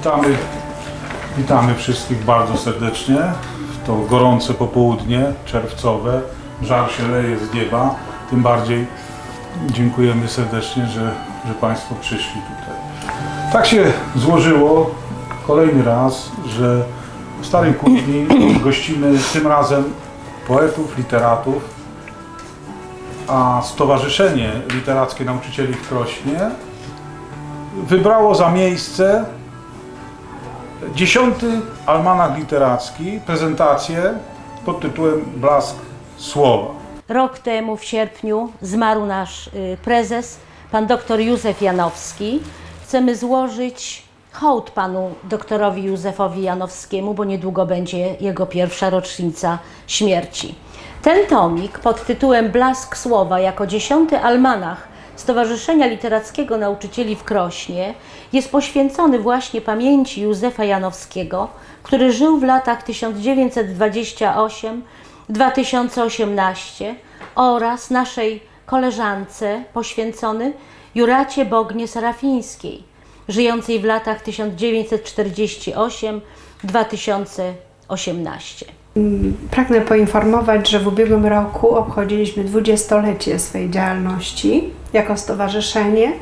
Witamy, witamy wszystkich bardzo serdecznie w to gorące popołudnie czerwcowe. Żar się leje z nieba. Tym bardziej dziękujemy serdecznie, że, że Państwo przyszli tutaj. Tak się złożyło kolejny raz, że w Starym Kutni gościmy tym razem poetów, literatów, a Stowarzyszenie Literackie Nauczycieli w Krośnie wybrało za miejsce dziesiąty almanach literacki, prezentację pod tytułem Blask Słowa. Rok temu w sierpniu zmarł nasz y, prezes, pan dr Józef Janowski. Chcemy złożyć hołd panu doktorowi Józefowi Janowskiemu, bo niedługo będzie jego pierwsza rocznica śmierci. Ten tomik pod tytułem Blask Słowa jako dziesiąty almanach Stowarzyszenia Literackiego Nauczycieli w Krośnie jest poświęcony właśnie pamięci Józefa Janowskiego, który żył w latach 1928-2018 oraz naszej koleżance poświęcony Juracie Bognie Serafińskiej, żyjącej w latach 1948-2018. Pragnę poinformować, że w ubiegłym roku obchodziliśmy dwudziestolecie swej działalności jako stowarzyszenie.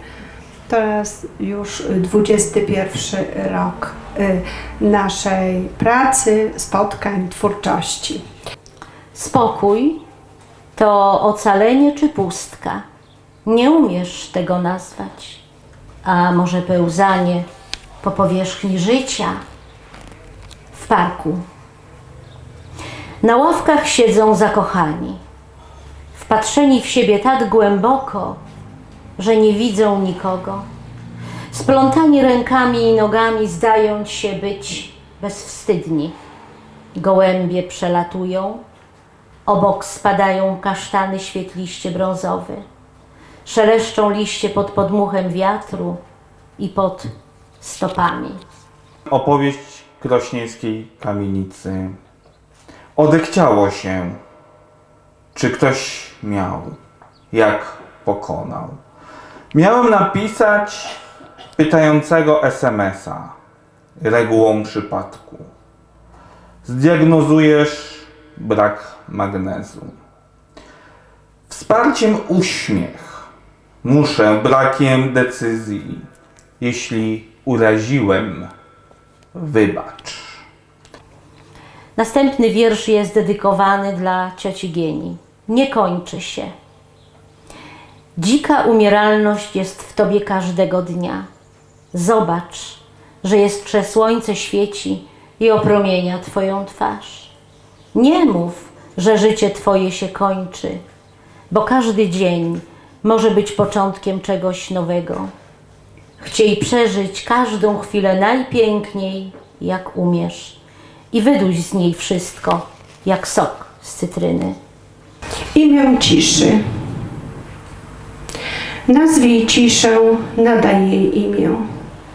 To jest już 21 rok y, naszej pracy, spotkań, twórczości. Spokój to ocalenie czy pustka. Nie umiesz tego nazwać. A może pełzanie po powierzchni życia w parku. Na ławkach siedzą zakochani, wpatrzeni w siebie tak głęboko, że nie widzą nikogo. Splątani rękami i nogami, zdając się być bezwstydni. Gołębie przelatują, Obok spadają kasztany świetliście brązowe. Szeleszczą liście pod podmuchem wiatru i pod stopami. Opowieść krośnieńskiej kamienicy. Odechciało się. Czy ktoś miał? Jak pokonał? Miałem napisać pytającego SMS-a. Regułą przypadku. Zdiagnozujesz brak magnezu. Wsparciem uśmiech. Muszę brakiem decyzji. Jeśli uraziłem, wybacz. Następny wiersz jest dedykowany dla cioci Gieni. Nie kończy się. Dzika umieralność jest w tobie każdego dnia. Zobacz, że jeszcze słońce świeci i opromienia twoją twarz. Nie mów, że życie twoje się kończy, bo każdy dzień może być początkiem czegoś nowego. Chciej przeżyć każdą chwilę najpiękniej, jak umiesz, i wyduś z niej wszystko, jak sok z cytryny. Imię ciszy. Nazwij ciszę, nadaj jej imię.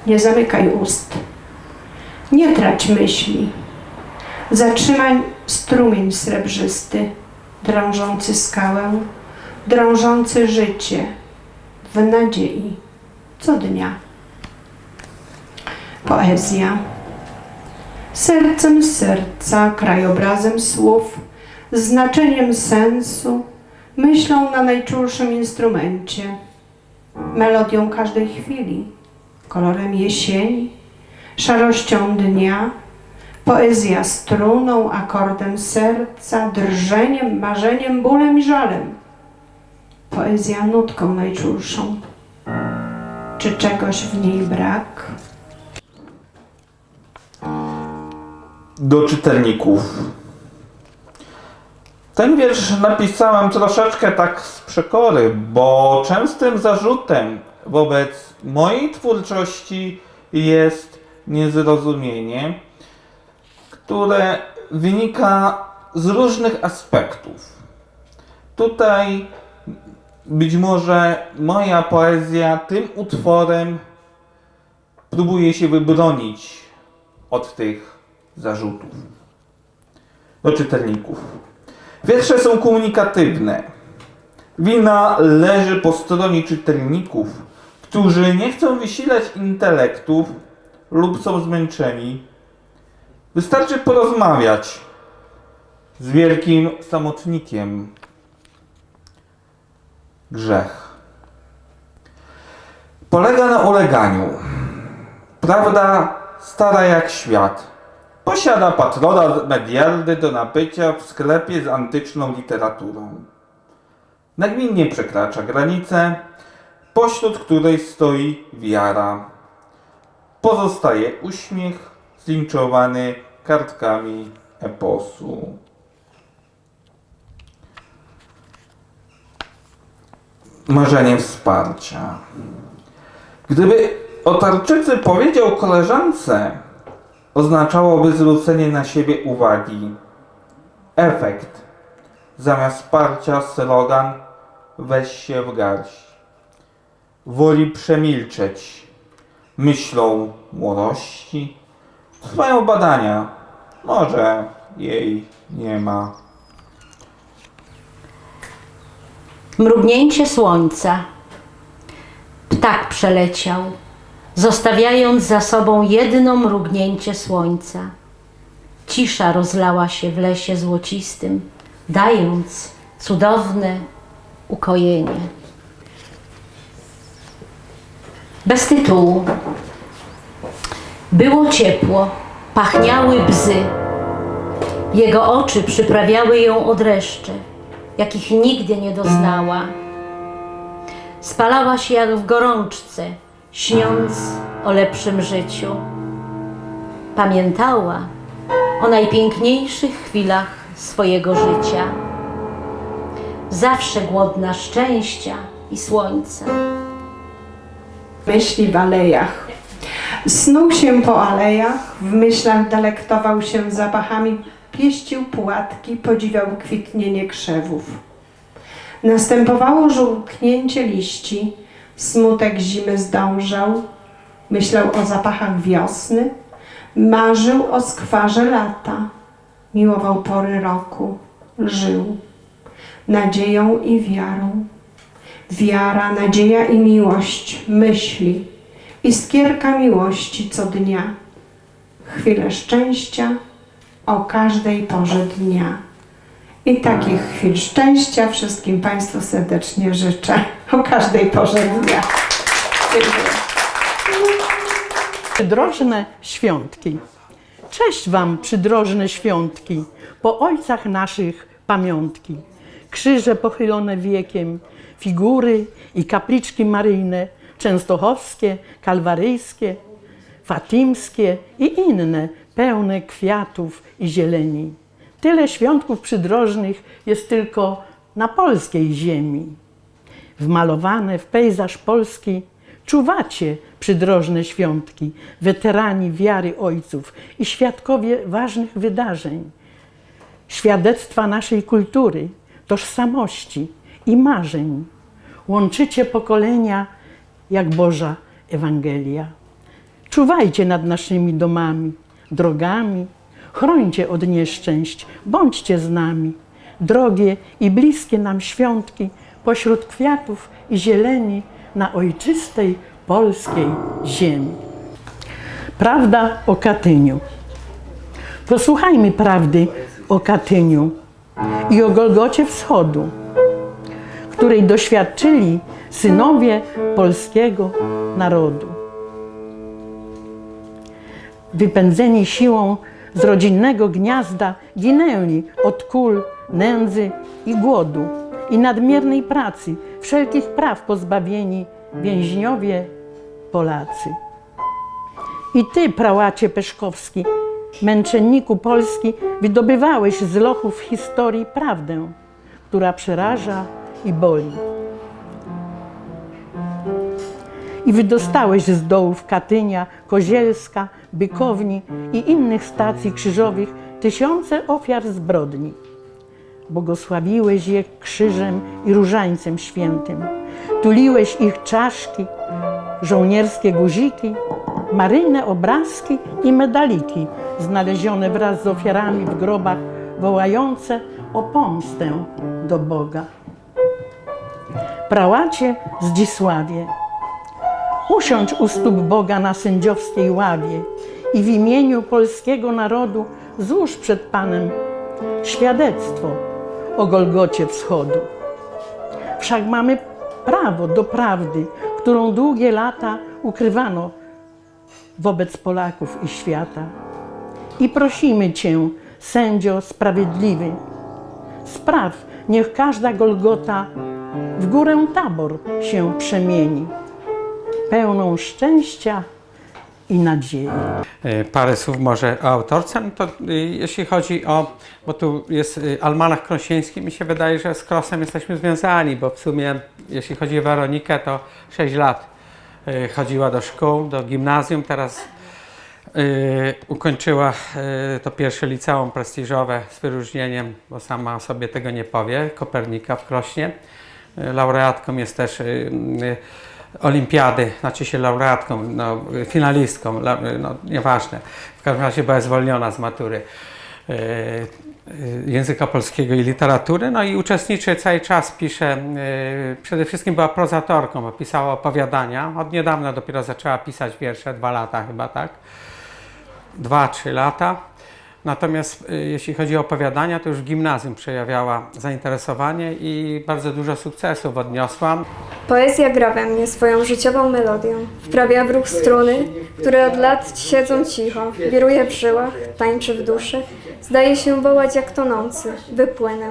Nie zamykaj ust. Nie trać myśli. Zatrzymaj strumień srebrzysty, drążący skałę, drążący życie w nadziei co dnia. Poezja. Sercem serca, krajobrazem słów, znaczeniem sensu, myślą na najczulszym instrumencie, melodią każdej chwili, kolorem jesieni, szarością dnia, poezja struną, akordem serca, drżeniem, marzeniem, bólem i żalem. Poezja nutką najczulszą. Czy czegoś w niej brak? do czytelników. Ten wiersz napisałem troszeczkę tak z przekory, bo częstym zarzutem wobec mojej twórczości jest niezrozumienie, które wynika z różnych aspektów. Tutaj być może moja poezja tym utworem próbuje się wybronić od tych zarzutów do czytelników. Wiersze są komunikatywne. Wina leży po stronie czytelników, którzy nie chcą wysilać intelektów lub są zmęczeni, wystarczy porozmawiać z wielkim samotnikiem. Grzech. Polega na uleganiu. Prawda stara jak świat. Posiada patrona medialny do nabycia w sklepie z antyczną literaturą. Nagminnie przekracza granicę, pośród której stoi wiara. Pozostaje uśmiech zlinczowany kartkami eposu. Marzenie wsparcia. Gdyby o tarczycy powiedział koleżance, oznaczałoby zwrócenie na siebie uwagi. Efekt. Zamiast wsparcia slogan weź się w garść. Woli przemilczeć. Myślą młodości. Trwają badania. Może jej nie ma. Mrugnięcie słońca. Ptak przeleciał, zostawiając za sobą jedno mrugnięcie słońca. Cisza rozlała się w lesie złocistym, dając cudowne ukojenie. Bez tytułu. Było ciepło, pachniały bzy. Jego oczy przyprawiały ją od dreszcze, jakich nigdy nie doznała. Spalała się jak w gorączce, śniąc o lepszym życiu. Pamiętała o najpiękniejszych chwilach swojego życia. Zawsze głodna szczęścia i słońca. Myśli w alejach. Snuł się po alejach, w myślach delektował się zapachami, pieścił płatki, podziwiał kwitnienie krzewów. Następowało żółknięcie liści, smutek zimy zdążał, myślał o zapachach wiosny, marzył o skwarze lata, miłował pory roku, żył nadzieją i wiarą. Wiara, nadzieja i miłość, myśli, iskierka miłości co dnia, chwile szczęścia o każdej porze dnia. I takich chwil szczęścia wszystkim Państwu serdecznie życzę o każdej porze dnia. Przydrożne świątki. Cześć Wam, przydrożne świątki, po ojcach naszych pamiątki. Krzyże pochylone wiekiem, figury i kapliczki maryjne, częstochowskie, kalwaryjskie, fatimskie i inne, pełne kwiatów i zieleni. Tyle świątków przydrożnych jest tylko na polskiej ziemi wmalowane w pejzaż polski, czuwacie przydrożne świątki, weterani wiary ojców i świadkowie ważnych wydarzeń, świadectwa naszej kultury, tożsamości i marzeń. Łączycie pokolenia jak Boża Ewangelia. Czuwajcie nad naszymi domami, drogami, chrońcie od nieszczęść, bądźcie z nami. Drogie i bliskie nam świątki, pośród kwiatów i zieleni na ojczystej polskiej ziemi. Prawda o Katyniu. Posłuchajmy prawdy o Katyniu i o Golgocie Wschodu, której doświadczyli synowie polskiego narodu. Wypędzeni siłą z rodzinnego gniazda ginęli od kul, nędzy i głodu i nadmiernej pracy, wszelkich praw pozbawieni więźniowie Polacy. I ty, prałacie Peszkowski, męczenniku Polski, wydobywałeś z lochów historii prawdę, która przeraża i boli. I wydostałeś z dołów Katynia, Kozielska, Bykowni i innych stacji krzyżowych tysiące ofiar zbrodni. Błogosławiłeś je krzyżem i różańcem świętym. Tuliłeś ich czaszki, żołnierskie guziki, maryjne obrazki i medaliki znalezione wraz z ofiarami w grobach, wołające o pomstę do Boga. Prałacie Zdzisławie, Usiądź u stóp Boga na sędziowskiej ławie i w imieniu polskiego narodu złóż przed Panem świadectwo o Golgocie Wschodu. Wszak mamy prawo do prawdy, którą długie lata ukrywano wobec Polaków i świata. I prosimy Cię, sędzio sprawiedliwy, spraw, niech każda Golgota w górę tabor się przemieni, pełną szczęścia i nadziei. E, Parę słów może o autorce. No to y, jeśli chodzi o, bo tu jest y, Almanach Krosiński, mi się wydaje, że z Krosem jesteśmy związani, bo w sumie jeśli chodzi o Weronikę, to 6 lat chodziła do szkół, do gimnazjum, teraz ukończyła to pierwsze liceum prestiżowe z wyróżnieniem, bo sama sobie tego nie powie, Kopernika w Krośnie. Laureatką jest też olimpiady, znaczy się laureatką, no, finalistką, no, nieważne. W każdym razie była zwolniona z matury e, e, języka polskiego i literatury, no i uczestniczy cały czas, pisze, e, przede wszystkim była prozatorką, pisała opowiadania, od niedawna dopiero zaczęła pisać wiersze, dwa lata chyba, tak? Dwa, trzy lata. Natomiast e, jeśli chodzi o opowiadania, to już w gimnazjum przejawiała zainteresowanie i bardzo dużo sukcesów odniosła. Poezja gra we mnie swoją życiową melodią. Wprawia w ruch struny, które od lat siedzą cicho. Wiruje w żyłach, tańczy w duszy. Zdaje się wołać jak tonący. Wypłynę.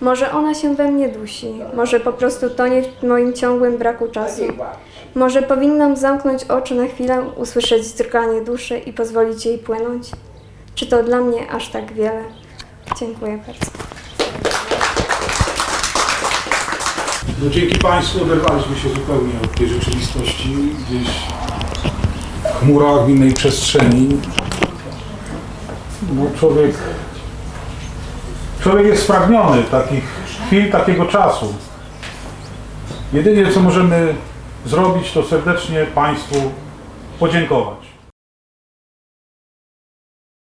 Może ona się we mnie dusi. Może po prostu tonie w moim ciągłym braku czasu. Może powinnam zamknąć oczy na chwilę, usłyszeć drganie duszy i pozwolić jej płynąć? Czy to dla mnie aż tak wiele? Dziękuję bardzo. No dzięki Państwu oderwaliśmy się zupełnie od tej rzeczywistości, gdzieś w chmurach, w innej przestrzeni. No człowiek, człowiek jest spragniony takich chwil, takiego czasu. Jedynie co możemy zrobić, to serdecznie Państwu podziękować.